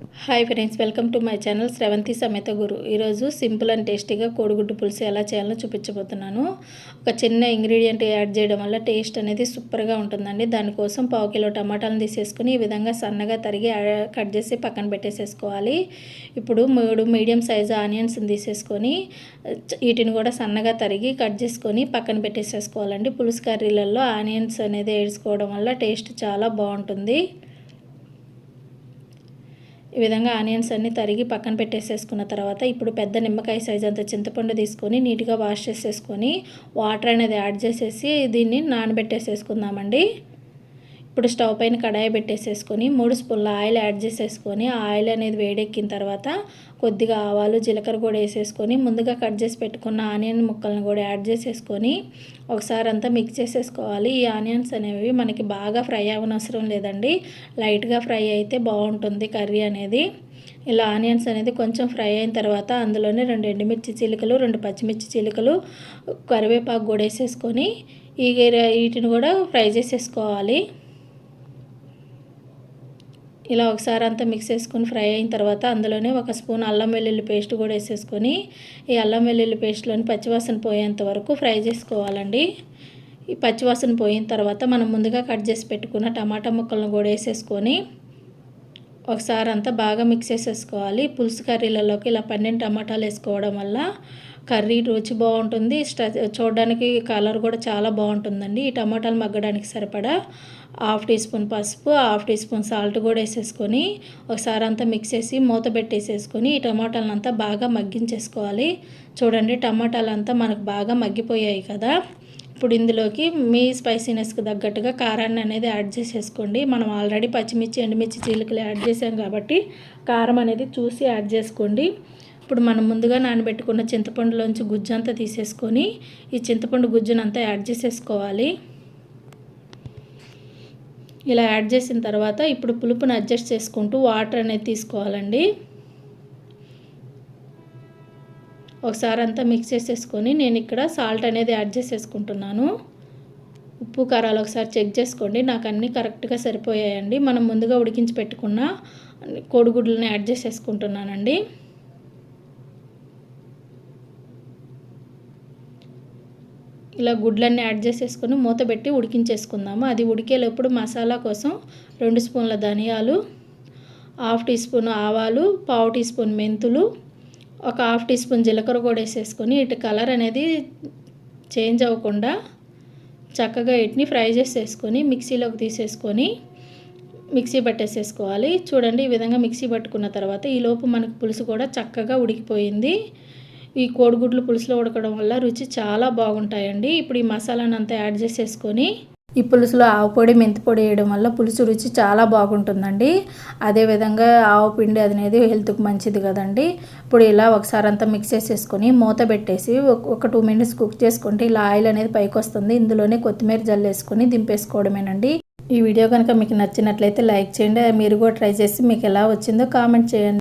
Hi friends welcome to my channel Sravanthi Sametha Guru ఈరోజు simple and టేస్టీగా కోడిగుడ్డు పులుసు ఎలా చేయాలో చూపించబోతున్నాను. ఒక చిన్న ఇంగ్రీడియంట్ యాడ్ చేయడం వల్ల టేస్ట్ అనేది సూపర్గా ఉంటుందండి. దానికోసం పావు కిలో టమాటాలను తీసేసుకుని ఈ విధంగా సన్నగా తరిగి కట్ చేసి పక్కన పెట్టేసేసుకోవాలి. ఇప్పుడు మూడు మీడియం సైజు ఆనియన్స్ తీసేసుకొని వీటిని కూడా సన్నగా తరిగి కట్ చేసుకొని పక్కన పెట్టేసేసుకోవాలండి. పులుసు కర్రీలలో ఆనియన్స్ అనేది వేసుకోవడం వల్ల టేస్ట్ చాలా బాగుంటుంది. ఈ విధంగా ఆనియన్స్ అన్నీ తరిగి పక్కన పెట్టేసేసుకున్న తర్వాత ఇప్పుడు పెద్ద నిమ్మకాయ సైజ్ అంత చింతపండు తీసుకొని నీట్గా వాష్ చేసేసుకొని వాటర్ అనేది యాడ్ చేసేసి దీన్ని నానబెట్టేసేసుకుందామండి. ఇప్పుడు స్టవ్ పైన కడాయి పెట్టేసేసుకొని మూడు స్పూన్ల ఆయిల్ యాడ్ చేసేసుకొని ఆ ఆయిల్ అనేది వేడెక్కిన తర్వాత కొద్దిగా ఆవాలు జీలకర్ర కూడా వేసేసుకొని ముందుగా కట్ చేసి పెట్టుకున్న ఆనియన్ ముక్కలను కూడా యాడ్ చేసేసుకొని ఒకసారి అంతా మిక్స్ చేసేసుకోవాలి. ఈ ఆనియన్స్ అనేవి మనకి బాగా ఫ్రై అవ్వనవసరం లేదండి. లైట్గా ఫ్రై అయితే బాగుంటుంది కర్రీ అనేది. ఇలా ఆనియన్స్ అనేది కొంచెం ఫ్రై అయిన తర్వాత అందులోనే రెండు ఎండుమిర్చి చిలుకలు రెండు పచ్చిమిర్చి చిలుకలు కరివేపాకు కూడా వేసేసుకొని ఈ వీటిని కూడా ఫ్రై చేసేసుకోవాలి. ఇలా ఒకసారి అంతా మిక్స్ చేసుకొని ఫ్రై అయిన తర్వాత అందులోనే ఒక స్పూన్ అల్లం వెల్లుల్లి పేస్ట్ కూడా వేసేసుకొని ఈ అల్లం వెల్లుల్లి పేస్ట్లోని పచ్చివాసన పోయేంత వరకు ఫ్రై చేసుకోవాలండి. ఈ పచ్చివాసన పోయిన తర్వాత మనం ముందుగా కట్ చేసి పెట్టుకున్న టమాటా ముక్కలను కూడా వేసేసుకొని ఒకసారి అంతా బాగా మిక్స్ చేసేసుకోవాలి. పులుసు కర్రీలలోకి ఇలా పన్నెండు టమాటాలు వేసుకోవడం వల్ల కర్రీ రుచి బాగుంటుంది. స్ట- చూడడానికి కలర్ కూడా చాలా బాగుంటుందండి. ఈ టమాటాలు మగ్గడానికి సరిపడా హాఫ్ టీ స్పూన్ పసుపు హాఫ్ టీ స్పూన్ సాల్ట్ కూడా వేసేసుకొని ఒకసారి అంతా మిక్స్ చేసి మూత పెట్టేసేసుకొని ఈ టమాటాలను అంతా బాగా మగ్గించేసుకోవాలి. చూడండి టమాటాలు అంతా మనకు బాగా మగ్గిపోయాయి కదా. ఇప్పుడు ఇందులోకి మీ స్పైసీనెస్కి తగ్గట్టుగా కారాన్ని అనేది యాడ్ చేసేసుకోండి. మనం ఆల్రెడీ పచ్చిమిర్చి ఎండుమిర్చి చీలికలు యాడ్ చేసాం కాబట్టి కారం అనేది చూసి యాడ్ చేసుకోండి. ఇప్పుడు మనం ముందుగా నానబెట్టుకున్న చింతపండులోంచి గుజ్జు అంతా తీసేసుకొని ఈ చింతపండు గుజ్జునంతా యాడ్ చేసేసుకోవాలి. ఇలా యాడ్ చేసిన తర్వాత ఇప్పుడు పులుపుని అడ్జస్ట్ చేసుకుంటూ వాటర్ అనేది తీసుకోవాలండి. ఒకసారి అంతా మిక్స్ చేసేసుకొని నేను ఇక్కడ సాల్ట్ అనేది యాడ్ చేసేసుకుంటున్నాను. ఉప్పు కారాలు ఒకసారి చెక్ చేసుకోండి. నాకు అన్నీ కరెక్ట్గా సరిపోయాయండి. మనం ముందుగా ఉడికించి పెట్టుకున్న కోడిగుడ్లని యాడ్ చేసేసుకుంటున్నానండి. ఇలా గుడ్లన్నీ యాడ్ చేసేసుకొని మూత పెట్టి ఉడికించేసుకుందాము. అది ఉడికేటప్పుడు మసాలా కోసం రెండు స్పూన్ల ధనియాలు హాఫ్ టీ స్పూన్ ఆవాలు పావు టీ స్పూన్ మెంతులు ఒక హాఫ్ టీ స్పూన్ జీలకర్ర కూడా వేసేసుకొని ఇటు కలర్ అనేది చేంజ్ అవ్వకుండా చక్కగా వీటిని ఫ్రై చేసేసుకొని మిక్సీలోకి తీసేసుకొని మిక్సీ పట్టేసేసుకోవాలి. చూడండి ఈ విధంగా మిక్సీ పట్టుకున్న తర్వాత ఈ లోపు మనకు పులుసు కూడా చక్కగా ఉడికిపోయింది. ఈ కోడిగుడ్లు పులుసులో ఉడకడం వల్ల రుచి చాలా బాగుంటాయండి. ఇప్పుడు ఈ మసాలాను అంతా యాడ్ చేసేసుకొని ఈ పులుసులో ఆవు పొడి మెంతి పొడి వేయడం వల్ల పులుసు రుచి చాలా బాగుంటుందండి. అదేవిధంగా ఆవు పిండి అనేది హెల్త్కి మంచిది కదండి. ఇప్పుడు ఇలా ఒకసారి అంతా మిక్స్ చేసేసుకొని మూత పెట్టేసి ఒక- ఒక టూ మినిట్స్ కుక్ చేసుకుంటే ఇలా ఆయిల్ అనేది పైకి వస్తుంది. ఇందులోనే కొత్తిమీర జల్లేసుకొని దింపేసుకోవడమేనండి. ఈ వీడియో కనుక మీకు నచ్చినట్లయితే లైక్ చేయండి. మీరు కూడా ట్రై చేసి మీకు ఎలా వచ్చిందో కామెంట్ చేయండి.